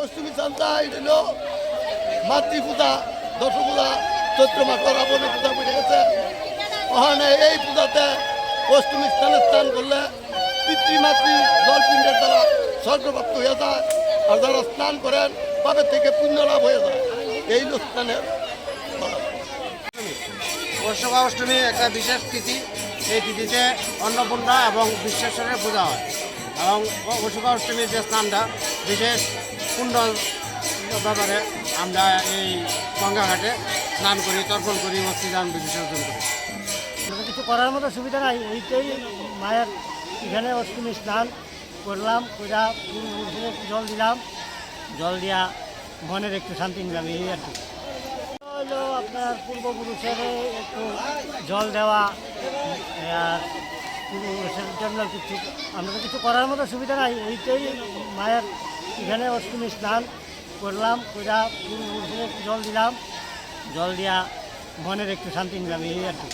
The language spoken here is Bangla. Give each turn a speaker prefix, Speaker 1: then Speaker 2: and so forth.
Speaker 1: অষ্টমী চান্দা, এটা হলো মাতৃ পূজা পূজা চৈত্র মাসের রাবণের পূজা বুঝে গেছে। ওখানে এই পূজাতে অষ্টমী স্থানে স্নান করলে পিতৃমাতৃ জলপিণ্ডের দ্বারা স্বর্গপ্রাপ্ত হয়ে যায়। আর যারা স্নান করেন পাপের থেকে পুণ্য লাভ হয়ে যায়। এই হলো
Speaker 2: বর্ষকা অষ্টমী একটা বিশেষ তিথি। এই তিথিতে অন্নপূর্ণা এবং বিশ্বেশ্বরের পূজা হয়। এবং বর্ষকা অষ্টমীর যে স্নানটা, বিশেষ পূর্ণ ব্যাপারে আমরা এই গঙ্গাঘাটে স্নান করি, তর্পণ করি অক্সিজেন বিসর্জন করি।
Speaker 3: কিছু করার মতো সুবিধা নাই। এইটাই মায়ের এখানে অষ্টমী স্নান করলাম, পূজা জল দিলাম। জল দিয়া মনের একটু শান্তি নিলাম এই আর কি। হলো আপনার পূর্বপুরুষের একটু জল দেওয়া পূর্বপুরুষের জন্য কিছু আমরা কিছু করার মতো সুবিধা নাই। এইটাই মায়ের এখানে অষ্টমী স্নান করলাম, পূজা, পূর্বপুরুষের জল দিলাম। জল দিয়া মনের একটু শান্তি নিলাম, এই আর কি।